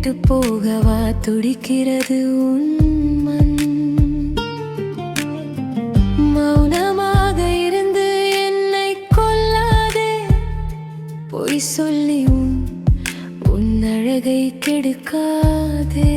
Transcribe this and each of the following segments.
கெட்டு போகவா துடிக்கிறது உன்மன் மௌனமாக இருந்து என்னை கொல்லாதே. பொய் சொல்லி உன் அழகை கெடுக்காதே.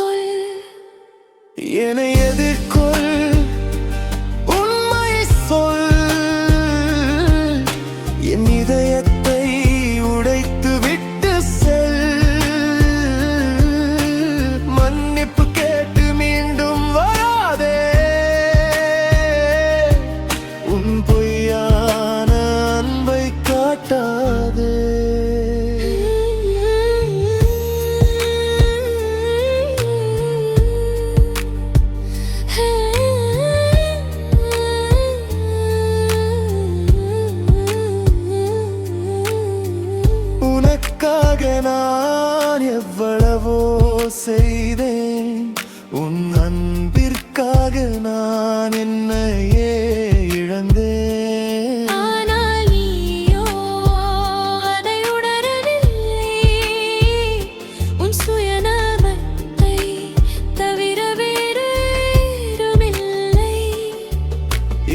சொல். என்னை எதிர்கொள். உண்மை சொல். என் இதய நான் எவ்வளவோ செய்தேன். உன் அன்பிற்காக நான் என்னையே இழந்தேன்.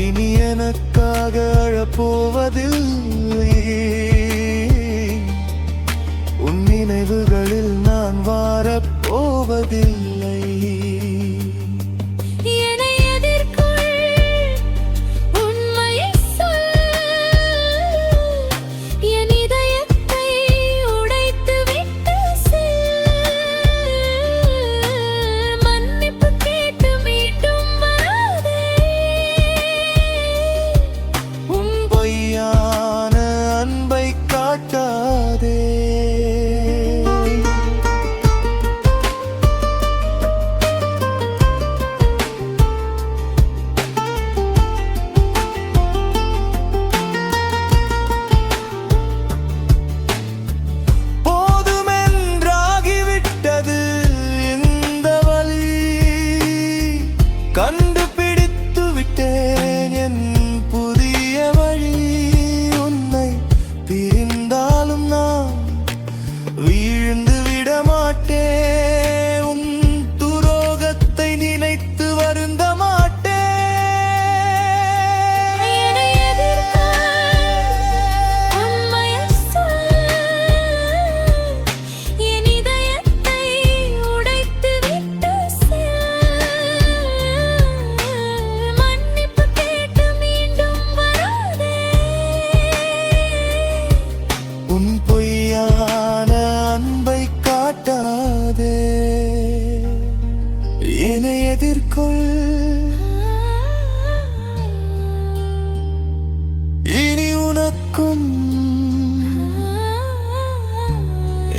இனி எனக்காக அழப்போவதில்லை.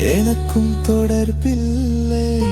எனக்கும் தொடர்பில்லை.